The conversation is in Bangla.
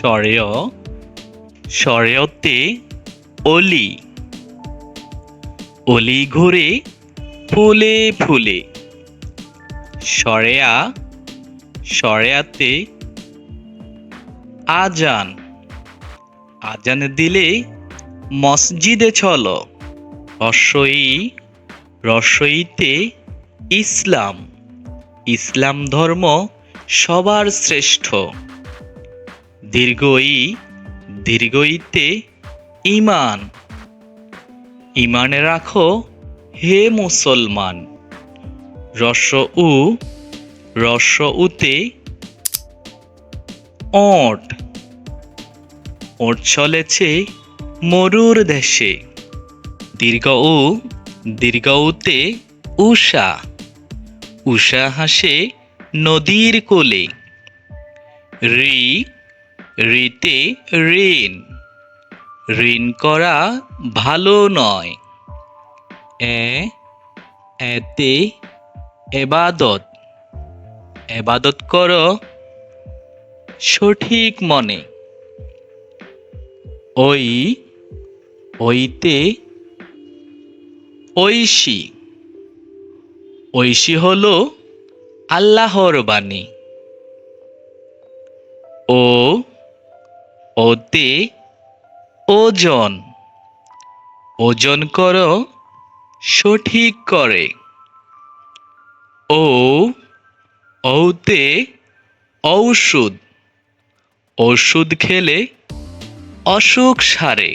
স্বরেয় স্বরেয়তে অলি। অলি ঘুরে ফুলে ফুলে। সরেয়া, সরেয়াতে আজান। আজান দিলে মসজিদে চলো। রসই, রসইতে ইসলাম। ইসলাম ধর্ম সবার শ্রেষ্ঠ। দীর্ঘই, দীর্ঘইতে ইমান ইমানে রাখো, হে মুসলমান। রস উ রস উতে ওট। ওট চলেছে মরুর দেশে। দীর্ঘ উ দীর্ঘ উতে উষা উষা হাসে নদীর কোলে। রি রিতে ঋণ। ঋণ করা ভালো নয়। এ, এতে, এবাদত। এবাদত কর সঠিক মনে। ওই, ওইতে ঐশী। ঐশী হল আল্লাহর বাণী। ও ওতে ওজন। ওজন করো সঠিক করে। ও ওতে ঔষধ। ওষুধ খেলে অসুখ সারে।